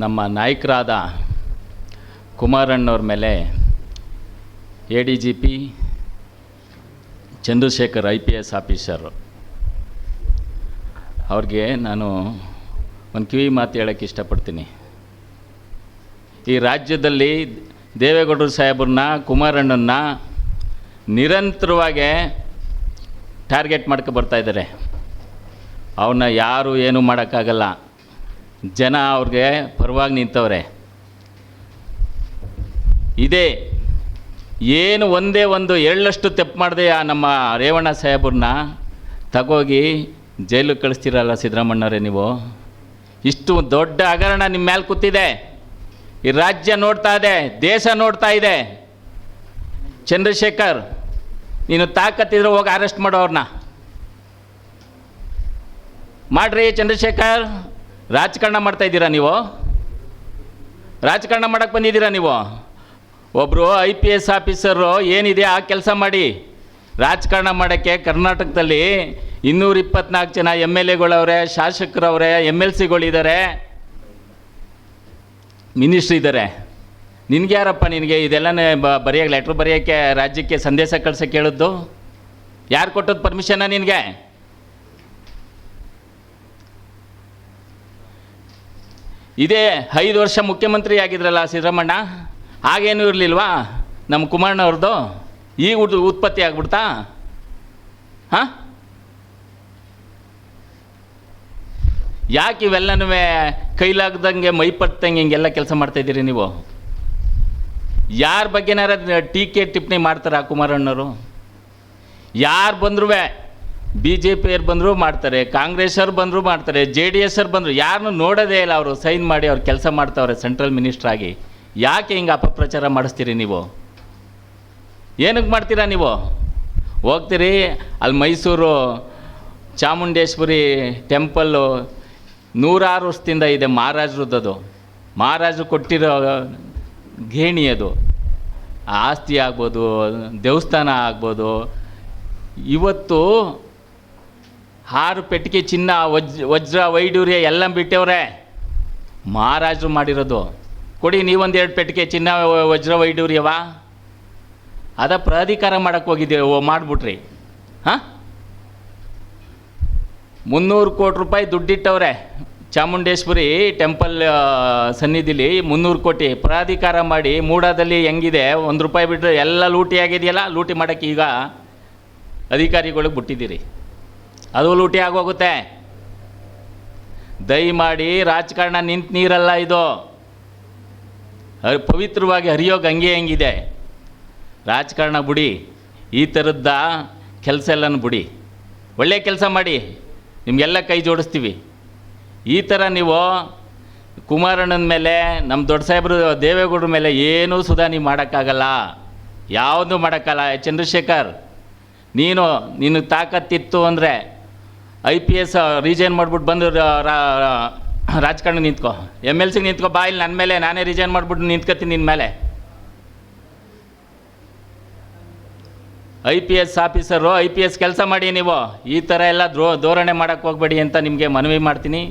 ನಮ್ಮ ನಾಯಕರಾದ ಕುಮಾರಣ್ಣವ್ರ ಮೇಲೆ A D G P Chandrashekhar I P S officer. ಅವ್ರಿಗೆ ನಾನು ಒಂದು ಕಿವಿ ಮಾತು ಹೇಳೋಕ್ಕೆ ಇಷ್ಟಪಡ್ತೀನಿ. ಈ ರಾಜ್ಯದಲ್ಲಿ ದೇವೇಗೌಡರು ಸಾಹೇಬ್ರನ್ನ, ಕುಮಾರಣ್ಣನ್ನ ನಿರಂತರವಾಗಿ ಟಾರ್ಗೆಟ್ ಮಾಡ್ಕೊ ಬರ್ತಾ ಇದ್ದಾರೆ. ಅವನ್ನ ಯಾರು ಏನೂ ಮಾಡೋಕ್ಕಾಗಲ್ಲ. ಜನ ಅವ್ರಿಗೆ ಪರವಾಗಿ ನಿಂತವ್ರೆ. ಇದೇ, ಏನು ಒಂದೇ ಒಂದು ಎಳ್ಳಷ್ಟು ತೆಪ್ಪು ಮಾಡಿದೆ ಆ ನಮ್ಮ ರೇವಣ್ಣ ಸಾಹೇಬ್ರನ್ನ ತಗೋಗಿ ಜೈಲಿಗೆ ಕಳಿಸ್ತೀರಲ್ಲ ಸಿದ್ದರಾಮಣ್ಣವರೇ ನೀವು. ಇಷ್ಟು ದೊಡ್ಡ ಹಗರಣ ನಿಮ್ಮ ಮೇಲೆ ಕೂತಿದೆ. ಈ ರಾಜ್ಯ ನೋಡ್ತಾ ಇದೆ, ದೇಶ ನೋಡ್ತಾ ಇದೆ. ಚಂದ್ರಶೇಖರ್, ನೀನು ತಾಕತ್ತಿದ್ರೆ ಹೋಗಿ ಅರೆಸ್ಟ್ ಮಾಡೋ ಅವ್ರನ್ನ ಮಾಡ್ರಿ ಚಂದ್ರಶೇಖರ್. ರಾಜಕಾರಣ ಮಾಡ್ತಾ ಇದ್ದೀರಾ ನೀವು? ರಾಜಕಾರಣ ಮಾಡಕ್ಕೆ ಬಂದಿದ್ದೀರಾ ನೀವು? ಒಬ್ಬರು ಐ ಪಿ ಎಸ್ ಆಫೀಸರು ಏನಿದೆ ಆ ಕೆಲಸ ಮಾಡಿ. ರಾಜಕಾರಣ ಮಾಡೋಕ್ಕೆ ಕರ್ನಾಟಕದಲ್ಲಿ ಇನ್ನೂರ ಇಪ್ಪತ್ನಾಲ್ಕು ಜನ ಎಂ ಎಲ್ ಎಗಳವ್ರೆ, ಶಾಸಕರವ್ರೆ, ಎಂ ಎಲ್ ಸಿಗಳಿದ್ದಾರೆ. ಮಿನಿಸ್ಟ್ರ್ ಇದ್ದಾರೆ. ನಿನ್ಗೆ ಯಾರಪ್ಪ ನಿನಗೆ ಇದೆಲ್ಲನೇ ಬ ಬರೆಯೋಕ್ಕೆ ಲೆಟ್ರ್ ಬರೆಯೋಕ್ಕೆ ರಾಜ್ಯಕ್ಕೆ ಸಂದೇಶ ಕಳ್ಸೋಕ್ಕೆ ಹೇಳಿದ್ದು ಯಾರು ಕೊಟ್ಟದ್ದು ಪರ್ಮಿಷನ್ನ ನಿನಗೆ? ಇದೇ ಐದು ವರ್ಷ ಮುಖ್ಯಮಂತ್ರಿ ಆಗಿದ್ರಲ್ಲ ಸಿದ್ದರಾಮಣ್ಣ ಹಾಗೇನೂ ಇರಲಿಲ್ವಾ? ನಮ್ಮ ಕುಮಾರಣ್ಣವ್ರದ್ದು ಈಗ ಉದ್ ಉತ್ಪತ್ತಿ ಆಗ್ಬಿಡ್ತಾ? ಹಾಂ? ಯಾಕೆ ಇವೆಲ್ಲನೂ ಕೈಲಾಗ್ದಂಗೆ ಮೈಪಟ್ಟಂಗೆ ಹಿಂಗೆಲ್ಲ ಕೆಲಸ ಮಾಡ್ತಾಯಿದ್ದೀರಿ ನೀವು? ಯಾರ ಬಗ್ಗೆನಾರ ಟೀಕೆ ಟಿಪ್ಪಣಿ ಮಾಡ್ತಾರಾ ಕುಮಾರಣ್ಣವರು? ಯಾರು ಬಂದರೂ ಬಿ ಜೆ ಪಿಯವ್ರು ಬಂದರೂ ಮಾಡ್ತಾರೆ, ಕಾಂಗ್ರೆಸ್ಸವ್ರು ಬಂದರೂ ಮಾಡ್ತಾರೆ, ಜೆ ಡಿ ಎಸ್ ಅವ್ರು ಬಂದರು ಯಾರನ್ನೂ ನೋಡೋದೇ ಇಲ್ಲ ಅವರು ಸೈನ್ ಮಾಡಿ ಅವ್ರು ಕೆಲಸ ಮಾಡ್ತಾವ್ರೆ ಸೆಂಟ್ರಲ್ ಮಿನಿಸ್ಟ್ರ್ ಆಗಿ. ಯಾಕೆ ಹಿಂಗೆ ಅಪಪ್ರಚಾರ ಮಾಡಿಸ್ತೀರಿ ನೀವು? ಏನಕ್ಕೆ ಮಾಡ್ತೀರಾ ನೀವು? ಹೋಗ್ತೀರಿ ಅಲ್ಲಿ ಮೈಸೂರು ಚಾಮುಂಡೇಶ್ವರಿ ಟೆಂಪಲ್ಲು ನೂರಾರು ವರ್ಷದಿಂದ ಇದೆ ಮಹಾರಾಜರದ್ದು ಮಹಾರಾಜರು ಕೊಟ್ಟಿರೋ ಗೇಣಿ ಅದು. ಆಸ್ತಿ ಆಗ್ಬೋದು, ದೇವಸ್ಥಾನ ಆಗ್ಬೋದು. ಇವತ್ತು ಆರು ಪೆಟ್ಟಿಗೆ ಚಿನ್ನ, ವಜ್ರ ವಜ್ರ, ವೈಡೂರ್ಯ ಎಲ್ಲ ಬಿಟ್ಟವ್ರೆ. ಮಹಾರಾಜರು ಮಾಡಿರೋದು. ಕೊಡಿ ನೀವೊಂದು ಎರಡು ಪೆಟ್ಟಿಗೆ ಚಿನ್ನ, ವಜ್ರ, ವೈಡೂರ್ಯವಾ? ಅದ ಪ್ರಾಧಿಕಾರ ಮಾಡಕ್ಕೆ ಹೋಗಿದ್ದೇವೆ ಮಾಡಿಬಿಟ್ರಿ. ಹಾಂ? ಮುನ್ನೂರು ಕೋಟಿ ರೂಪಾಯಿ ದುಡ್ಡಿಟ್ಟವ್ರೆ. ಚಾಮುಂಡೇಶ್ವರಿ ಟೆಂಪಲ್ ಸನ್ನಿಧಿಲಿ ಮುನ್ನೂರು ಕೋಟಿ. ಪ್ರಾಧಿಕಾರ ಮಾಡಿ ಮೂಡಾದಲ್ಲಿ ಹೆಂಗಿದೆ? ಒಂದು ರೂಪಾಯಿ ಬಿಟ್ಟರೆ ಎಲ್ಲ ಲೂಟಿ ಆಗಿದೆಯಲ್ಲ? ಲೂಟಿ ಮಾಡೋಕ್ಕೆ ಈಗ ಅಧಿಕಾರಿಗಳಿಗೆ ಬಿಟ್ಟಿದ್ದೀರಿ. ಅದು ಲೂಟಿ ಆಗೋಗುತ್ತೆ. ದಯಮಾಡಿ ರಾಜಕಾರಣ ನಿಂತ ನೀರಲ್ಲ ಇದು. ಪವಿತ್ರವಾಗಿ ಹರಿಯೋ ಗಂಗೆ ಹೆಂಗಿದೆ? ರಾಜಕಾರಣ ಬಿಡಿ, ಈ ಥರದ್ದ ಕೆಲಸ ಎಲ್ಲನೂ ಬಿಡಿ. ಒಳ್ಳೆಯ ಕೆಲಸ ಮಾಡಿ, ನಿಮಗೆಲ್ಲ ಕೈ ಜೋಡಿಸ್ತೀವಿ. ಈ ಥರ ನೀವು ಕುಮಾರಣ್ಣನ ಮೇಲೆ ನಮ್ಮ ದೊಡ್ಡ ಸಾಹೇಬರು ದೇವೇಗೌಡರ ಮೇಲೆ ಏನೂ ಸುಧಾ ನೀವು ಮಾಡೋಕ್ಕಾಗಲ್ಲ. ಯಾವುದೂ ಮಾಡೋಕ್ಕಲ್ಲ. ಚಂದ್ರಶೇಖರ್, ನೀನು ನಿನಗೆ ತಾಕತ್ತಿತ್ತು ಅಂದರೆ ಐ ಪಿ ಎಸ್ ರಿಜೈನ್ ಮಾಡ್ಬಿಟ್ಟು ಬಂದು ರಾಜಕಾರಣ ನಿಂತ್ಕೊ. ಎಂ ಎಲ್ ಸಿಗೆ ನಿಂತ್ಕೊ, ಬಾ ನನ್ನ ಮೇಲೆ, ನಾನೇ ರಿಜೈನ್ ಮಾಡ್ಬಿಟ್ಟು ನಿಂತ್ಕೊತೀನಿ ನಿನ್ನ ಮೇಲೆ. I P S officer I P S ಕೆಲಸ ಮಾಡಿ ನೀವು. ಈ ಥರ ಎಲ್ಲ ದ್ರೋ, ಧೋರಣೆ ಮಾಡೋಕ್ಕೆ ಹೋಗಬೇಡಿ ಅಂತ ನಿಮಗೆ ಮನವಿ ಮಾಡ್ತೀನಿ.